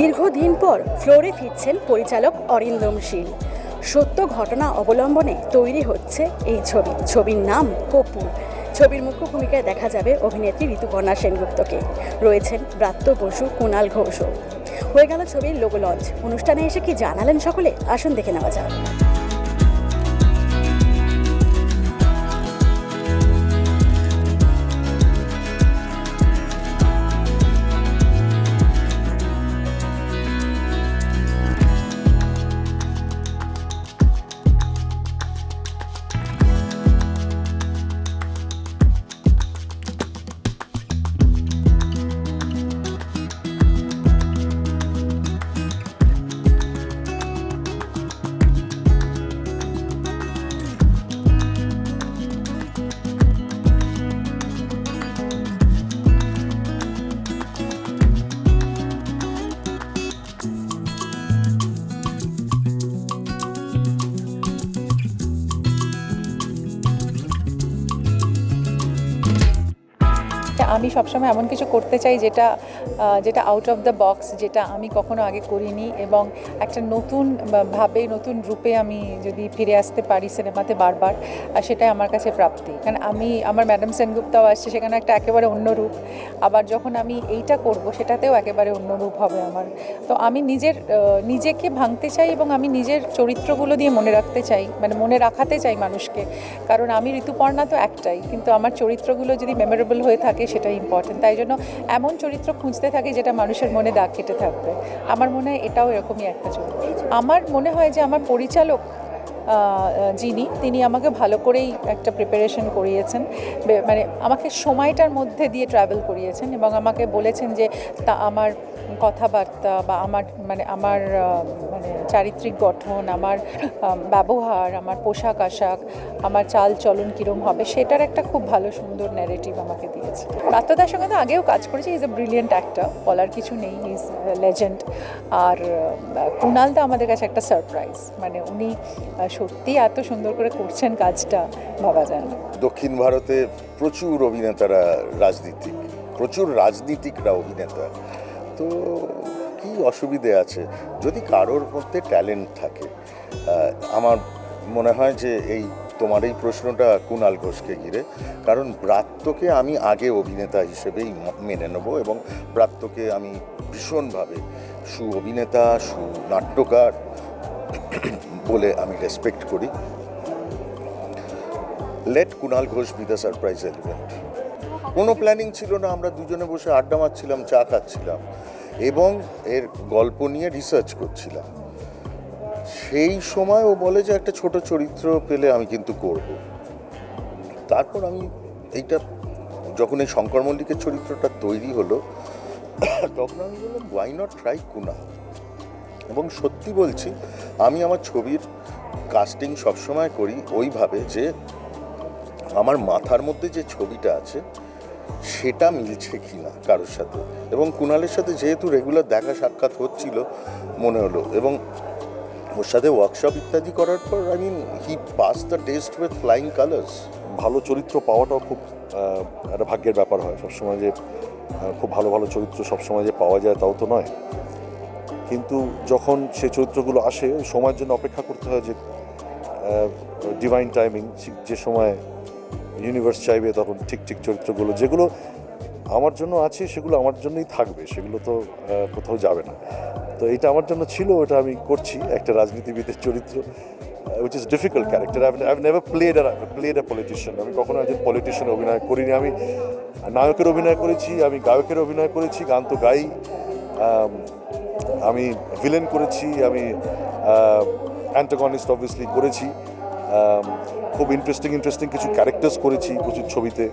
দীর্ঘদিন পর ফ্লোরে ফিরছেন পরিচালক অরিন্দম শীল। সত্য ঘটনা অবলম্বনে তৈরি হচ্ছে এই ছবি। ছবির নাম কপুর ছবির মুখ্য ভূমিকায় দেখা যাবে অভিনেত্রী ঋতুপর্ণা সেনগুপ্তকে। রয়েছেন ব্রাত্য বসু কুণাল ঘোষও। হয়ে গেল ছবির লোগো লঞ্চ। অনুষ্ঠানে এসে কি জানালেন সকলে? আসুন দেখে নেওয়া যাক। আমি সবসময় এমন কিছু করতে চাই যেটা যেটা আউট অফ দ্য বক্স যেটা আমি কখনো আগে করিনি এবং একটা নতুন ভাবে, নতুন রূপে আমি যদি ফিরে আসতে পারি সিনেমাতে বারবার, আর সেটাই আমার কাছে প্রাপ্তি। কারণ আমি, আমার ম্যাডাম সেনগুপ্তাও আসছে, সেখানে একটা একেবারে অন্য রূপ। আবার যখন আমি এইটা করব, সেটাতেও একেবারে অন্য রূপ হবে আমার। তো আমি নিজের নিজেকে ভাঙতে চাই এবং আমি নিজের চরিত্রগুলো দিয়ে মনে রাখতে চাই মানে মনে রাখাতে চাই মানুষকে। কারণ আমি ঋতুপর্ণা তো একটাই, কিন্তু আমার চরিত্রগুলো যদি মেমোরেবল হয়ে থাকে সেটাই ইম্পর্টেন্ট তাই জন্য এমন চরিত্র খুঁজতে থাকি যেটা মানুষের মনে দাগ কেটে থাকবে। আমার মনে হয় এটাও এরকমই একটা চরিত্র আমার মনে হয় যে আমার পরিচালক যিনি, তিনি আমাকে ভালো করেই একটা প্রিপারেশন করিয়েছেন। মানে আমাকে সময়টার মধ্যে দিয়ে ট্রাভেল করিয়েছেন এবং আমাকে বলেছেন যে, তা আমার কথাবার্তা বা আমার মানে আমার মানে চারিত্রিক গঠন, আমার ব্যবহার, আমার পোশাক আশাক, আমার চাল চলন কীরম হবে? সেটার একটা খুব ভালো, সুন্দর ন্যারেটিভ আমাকে দিয়েছে। রাত্রদার সঙ্গে তো আগেও কাজ করেছি ইজ এ ব্রিলিয়েন্ট অ্যাক্টার বলার কিছু নেই ইজ লেজেন্ড আর কুণাল দা আমাদের কাছে একটা সারপ্রাইজ মানে উনি সত্যি এত সুন্দর করে করছেন কাজটা, ভাবা যায় না। দক্ষিণ ভারতে প্রচুর অভিনেতারা রাজনীতিক, প্রচুর রাজনীতিকরা অভিনেতা। তো কি অসুবিধে আছে? যদি কারোর মধ্যে ট্যালেন্ট থাকে আমার মনে হয় যে এই তোমার এই প্রশ্নটা কুণাল ঘোষকে ঘিরে, কারণ ব্রাত্যকে আমি আগে অভিনেতা হিসেবেই মেনে নেব এবং ব্রাত্যকে আমি ভীষণভাবে সু, অভিনেতা, সু, নাট্যকার বলে আমি রেসপেক্ট করি। Let Kunal Ghosh be the surprise element কোনো প্ল্যানিং ছিল না, আমরা দুজনে বসে আড্ডা মারছিলাম, চা খাচ্ছিলাম এবং এর গল্প নিয়ে রিসার্চ করছিলাম। সেই সময় ও বলে যে একটা ছোট চরিত্র পেলে আমি কিন্তু করব। তারপর আমি এইটা যখন এই শঙ্কর মল্লিকের চরিত্রটা তৈরি হলো, তখন আমি বললাম ওয়াই নট ট্রাই কুণাল এবং সত্যি বলছি, আমি আমার ছবির কাস্টিং সবসময় করি ওইভাবে যে আমার মাথার মধ্যে যে ছবিটা আছে, সেটা মিলছে কি না কারোর সাথে। এবং কুণালের সাথে যেহেতু রেগুলার দেখা সাক্ষাৎ হচ্ছিল, মনে হলো। এবং ওর সাথে ওয়ার্কশপ ইত্যাদি করার পর I mean he pass the test with flying colours ভালো চরিত্র পাওয়াটাও খুব একটা ভাগ্যের ব্যাপার হয়। সবসময় যে খুব ভালো ভালো চরিত্র সবসময় যে পাওয়া যায় তাও তো নয়। কিন্তু যখন সে চরিত্রগুলো আসে, ওই সময়ের জন্য অপেক্ষা করতে হয় যে ডিভাইন টাইমিং যে সময় ইউনিভার্স চাইবে তখন ঠিক ঠিক চরিত্রগুলো, যেগুলো আমার জন্য আছে, সেগুলো আমার জন্যই থাকবে, সেগুলো তো কোথাও যাবে না। তো এটা আমার জন্য ছিল, ওটা আমি করছি, একটা রাজনীতিবিদের চরিত্র which is difficult character I I never played played a politician আমি কখনো একজন পলিটিশিয়ান অভিনয় করিনি। আমি নায়কের অভিনয় করেছি, আমি গায়কের অভিনয় করেছি, গান তো গাই। আম, ভিলেন করেছি আমি অ্যান্টাগনিস্ট অবভিয়াসলি করেছি। খুব ইন্টারেস্টিং ইন্টারেস্টিং কিছু ক্যারেক্টার্স করেছি প্রচুর ছবিতে।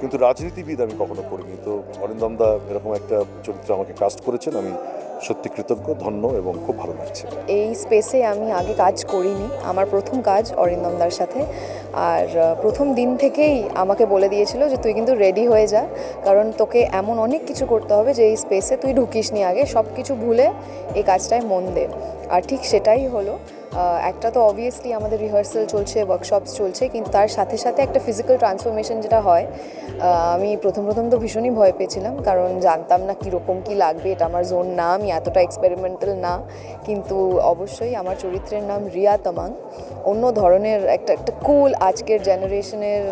কিন্তু রাজনীতিবিদ আমি কখনো করিনি। তো অরিন্দম দা এরকম একটা চরিত্র আমাকে কাস্ট করেছেন আমি সত্যি কৃতজ্ঞ, ধন্য এবং খুব ভালো লাগছে। এই স্পেসে আমি আগে কাজ করিনি, আমার প্রথম কাজ অরিন্দমদার সাথে। আর প্রথম দিন থেকেই আমাকে বলে দিয়েছিল যে তুই কিন্তু রেডি হয়ে যা, কারণ তোকে এমন অনেক কিছু করতে হবে যে এই স্পেসে তুই ঢুকিস নি আগে সব কিছু ভুলে এই কাজটায় মন দে। আর ঠিক সেটাই হলো একটা তো অবভিয়াসলি আমাদের রিহার্সাল চলছে ওয়ার্কশপস চলছে, কিন্তু তার সাথে সাথে একটা ফিজিক্যাল ট্রান্সফরমেশন যেটা হয় আমি প্রথম প্রথম তো ভীষণই ভয় পেয়েছিলাম, কারণ জানতাম না কীরকম কী লাগবে, এটা আমার জোন না, আমি এতটা এক্সপেরিমেন্টাল না, কিন্তু অবশ্যই আমার চরিত্রের নাম রিয়া তামাং, অন্য ধরনের একটা একটা কুল আজকের জেনারেশনের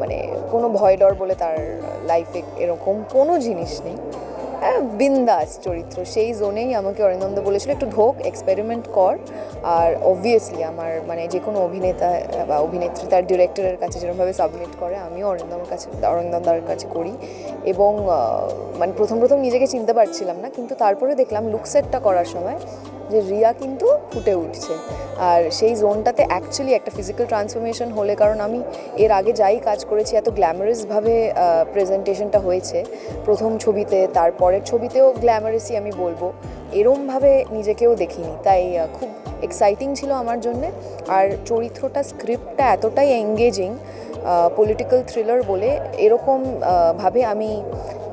মানে কোনো ভয় ডর বলে তার লাইফে এরকম কোনো জিনিস নেই। বিন্দাস চরিত্র। সেই জোনেই আমাকে অরিন্দম দা বলেছিল, একটু ঢোক এক্সপেরিমেন্ট কর। আর অবভিয়াসলি আমার মানে যে কোনো অভিনেতা বা অভিনেত্রী তার ডিরেক্টরের কাছে যেরকমভাবে সাবমিট করে, আমিও অরিন্দমের কাছে, অরিন্দম দার কাছে করি। এবং মানে প্রথম প্রথম নিজেকে চিনতে পারছিলাম না, কিন্তু তারপরে দেখলাম লুকসেটটা করার সময় যে রিয়া কিন্তু ফুটে উঠছে। আর সেই জোনটাতে অ্যাকচুয়ালি একটা ফিজিক্যাল ট্রান্সফরমেশন হলে, কারণ আমি এর আগে যাই কাজ করেছি, এত গ্ল্যামারাসভাবে প্রেজেন্টেশনটা হয়েছে। প্রথম ছবিতে, তারপরের ছবিতেও গ্ল্যামারাসই আমি বলব। এরমভাবে নিজেকেও দেখিনি, তাই খুব এক্সাইটিং ছিল আমার জন্যে। আর চরিত্রটা স্ক্রিপ্টটা এতটাই এঙ্গেজিং পলিটিক্যাল থ্রিলার বলে, এরকম ভাবে আমি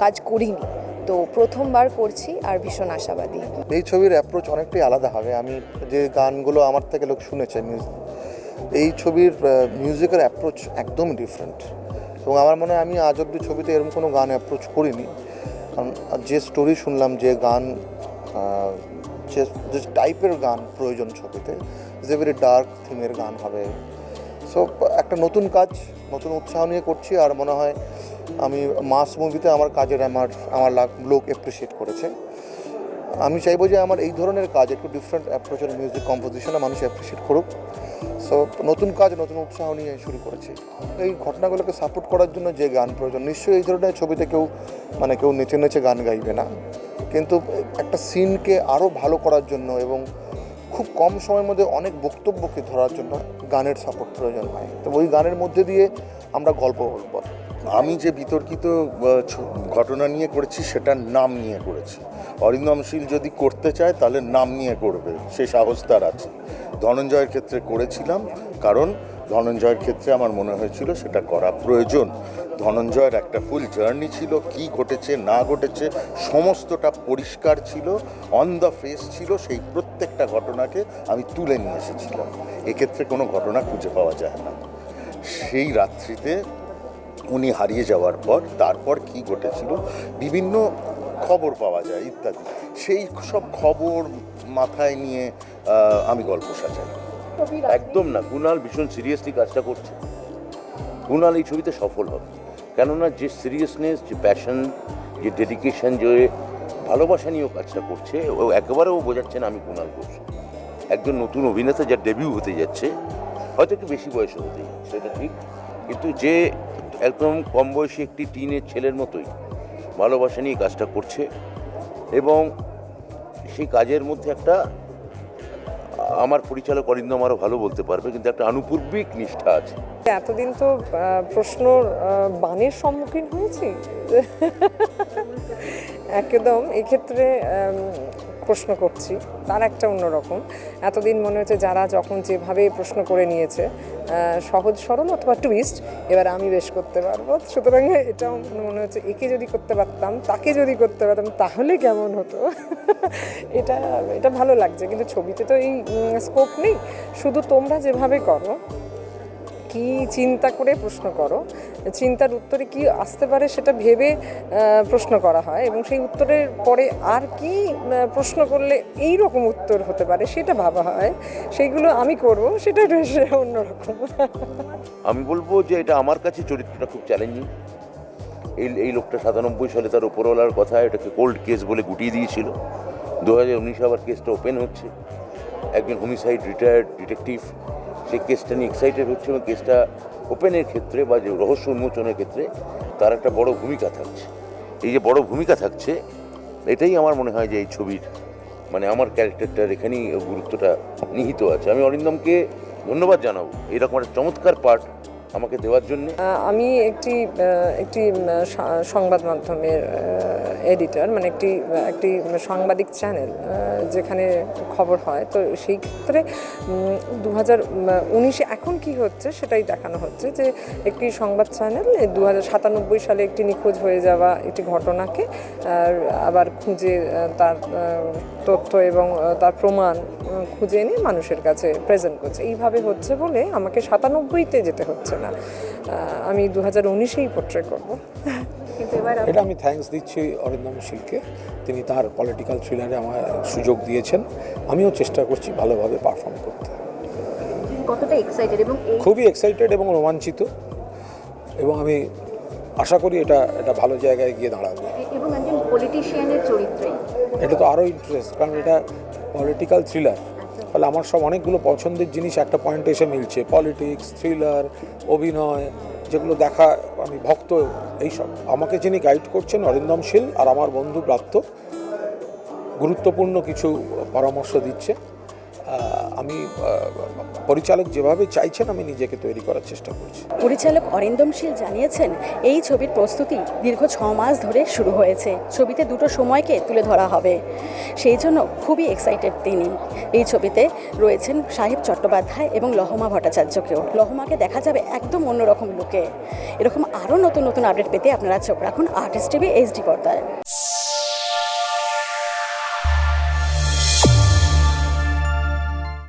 কাজ করিনি। তো প্রথমবার করছি আর ভীষণ আশাবাদী। এই ছবির অ্যাপ্রোচ অনেকটাই আলাদা হবে। আমি যে গানগুলো আমার থেকে লোক শুনেছে মিউজিক এই ছবির মিউজিকের অ্যাপ্রোচ একদম ডিফারেন্ট এবং আমার মনে হয় আমি আজ অব্দি ছবিতে এরকম কোনো গান অ্যাপ্রোচ করিনি। কারণ যে স্টোরি শুনলাম, যে গান যে টাইপের গান প্রয়োজন ছবিতে যে ভেরি ডার্ক থিমের গান হবে। সো একটা নতুন কাজ, নতুন উৎসাহ নিয়ে করছি আর মনে হয় আমি মাস মুভিতে আমার কাজের আমার আমার লোক অ্যাপ্রিসিয়েট করেছে। আমি চাইব যে আমার এই ধরনের কাজ একটু ডিফারেন্ট অ্যাপ্রোচের মিউজিক কম্পোজিশনে মানুষ অ্যাপ্রিসিয়েট করুক। সো নতুন কাজ, নতুন উৎসাহ নিয়ে শুরু করেছি। এই ঘটনাগুলোকে সাপোর্ট করার জন্য যে গান প্রয়োজন, নিশ্চয়ই এই ধরনের ছবিতে কেউ মানে কেউ নেচে নেচে গান গাইবে না। কিন্তু একটা সিনকে আরও ভালো করার জন্য এবং খুব কম সময়ের মধ্যে অনেক বক্তব্যকে ধরার জন্য গানের সাপোর্ট প্রয়োজন হয়। তো ওই গানের মধ্যে দিয়ে আমরা গল্প বলব। আমি যে বিতর্কিত ঘটনা নিয়ে করেছি, সেটার নাম নিয়ে করেছি। অরিন্দমশীল যদি করতে চায়, তাহলে নাম নিয়ে করবে। সে সাহস তার আছে। ধনঞ্জয়ের ক্ষেত্রে করেছিলাম, কারণ ধনঞ্জয়ের ক্ষেত্রে আমার মনে হয়েছিল সেটা করা প্রয়োজন। ধনঞ্জয়ের একটা ফুল জার্নি ছিল, কি ঘটেছে, না ঘটেছে, সমস্তটা পরিষ্কার ছিল অন দ্য ফেস ছিল, সেই প্রত্যেকটা ঘটনাকে আমি তুলে নিয়ে এসেছিলাম। এক্ষেত্রে কোনো ঘটনা খুঁজে পাওয়া যায় না। সেই রাত্রিতে উনি হারিয়ে যাওয়ার পর, তারপর কি ঘটেছিল, বিভিন্ন খবর পাওয়া যায় ইত্যাদি। সেই সব খবর মাথায় নিয়ে আমি গল্প সাজাই। একদম না, কুণাল ভীষণ সিরিয়াসলি কাজটা করছে। কুণাল এই ছবিতে সফল হবে। কেননা যে সিরিয়াসনেস যে প্যাশন যে ডেডিকেশন যে ভালোবাসা নিয়েও কাজটা করছে, ও একেবারেও বোঝাচ্ছে না আমি কুণাল ঘোষ। একজন নতুন অভিনেতা যার ডেবিউ হতে যাচ্ছে, হয়তো একটু বেশি বয়সে হতে যাচ্ছে, সেটা ঠিক। কিন্তু যে একদম কম বয়সী একটি টিনের ছেলের মতোই ভালোবাসা নিয়ে কাজটা করছে এবং সেই কাজের মধ্যে একটা আমার পরিচালক অরিন্দম আমারও ভালো বলতে পারবে, কিন্তু একটা আনুপূর্বিক নিষ্ঠা আছে। এতদিন তো প্রশ্ন বানের সম্মুখীন হয়েছি। একদম, এক্ষেত্রে প্রশ্ন করছি, তার একটা অন্যরকম। এতদিন মনে হচ্ছে যারা যখন যেভাবে প্রশ্ন করে নিয়েছে সহজ, সরল অথবা টুইস্ট এবার আমি বেশ করতে পারব। সুতরাং এটাও মনে হচ্ছে একে যদি করতে পারতাম, তাকে যদি করতে পারতাম, তাহলে কেমন হতো? এটা এটা ভালো লাগছে, কিন্তু ছবিতে তো এই স্কোপ নেই। শুধু তোমরা যেভাবে করো কি চিন্তা করে প্রশ্ন করো? চিন্তার উত্তরে কি আসতে পারে সেটা ভেবে প্রশ্ন করা হয় এবং সেই উত্তরের পরে আর কি প্রশ্ন করলে এই রকম উত্তর হতে পারে সেটা ভাবা হয়। সেইগুলো আমি করব, সেটা অন্যরকম। আমি বলব যে এটা আমার কাছে চরিত্রটা খুব চ্যালেঞ্জিং এই এই লোকটা সাতানব্বই সালে তার উপরওয়ালার কথা, এটাকে কোল্ড কেস বলে গুটিয়ে দিয়েছিল। দু হাজার উনিশে আবার কেসটা ওপেন হচ্ছে। একজন হোমিসাইড রিটায়ার্ড ডিটেকটিভ সেই কেসটা নিয়ে এক্সাইটেড হচ্ছে এবং কেসটা ওপেনের ক্ষেত্রে বা যে রহস্য উন্মোচনের ক্ষেত্রে তার একটা বড় ভূমিকা থাকছে। এই যে বড় ভূমিকা থাকছে, এটাই আমার মনে হয় যে এই ছবির মানে আমার ক্যারেক্টারটার এখানেই গুরুত্বটা নিহিত আছে। আমি অরিন্দমকে ধন্যবাদ জানাব। এরকম একটা চমৎকার পার্ট আমাকে দেওয়ার জন্য? আমি একটি একটি সংবাদ মাধ্যমের এডিটর মানে একটি একটি সাংবাদিক চ্যানেল যেখানে খবর হয়। তো সেই ক্ষেত্রে দু হাজার উনিশে এখন কি হচ্ছে সেটাই দেখানো হচ্ছে যে একটি সংবাদ চ্যানেল দু হাজার সাতানব্বই সালে একটি নিখোঁজ হয়ে যাওয়া একটি ঘটনাকে আবার খুঁজে তার তথ্য এবং তার প্রমাণ খুঁজে এনে মানুষের কাছে প্রেজেন্ট করছে। এইভাবে হচ্ছে বলে আমাকে সাতানব্বইতে যেতে হচ্ছে না। আমি দু হাজার উনিশেই পোট্রে করব। কিন্তু এবার এটা আমি থ্যাঙ্কস দিচ্ছি অরিন্দম শীলকে তিনি তার পলিটিক্যাল থ্রিলারে আমার সুযোগ দিয়েছেন। আমিও চেষ্টা করছি ভালোভাবে পারফর্ম করতে। কতটা এক্সাইটেড এবং খুবই এক্সাইটেড এবং রোমাঞ্চিত। এবং আমি আশা করি এটা এটা ভালো জায়গায় গিয়ে দাঁড়াবে। এবং একজন পলিটিশিয়ানের চরিত্রে এটা তো আরও ইন্টারেস্ট কারণ এটা পলিটিক্যাল থ্রিলার ফলে আমার সব অনেকগুলো পছন্দের জিনিস একটা পয়েন্টে এসে মিলছে। পলিটিক্স থ্রিলার অভিনয় যেগুলো দেখা আমি ভক্ত এইসব। আমাকে যিনি গাইড করছেন অরিন্দম শীল আর আমার বন্ধু প্রাপ্ত গুরুত্বপূর্ণ কিছু পরামর্শ দিচ্ছে। আমি পরিচালক যেভাবে চাইছেন, আমি নিজেকে তৈরি করার চেষ্টা করছি। পরিচালক অরিন্দম শীল জানিয়েছেন, এই ছবির প্রস্তুতি দীর্ঘ ছ মাস ধরে শুরু হয়েছে। ছবিতে দুটো সময়কে তুলে ধরা হবে। সেই জন্য খুবই এক্সাইটেড তিনি। এই ছবিতে রয়েছেন সাহেব চট্টোপাধ্যায় এবং লহমা ভট্টাচার্যকেও। লহমাকে দেখা যাবে একদম অন্যরকম লুকে এরকম আরও নতুন নতুন আপডেট পেতে আপনারা চোখ রাখুন আর্টিস্ট টিভি এইচডি পর্দায়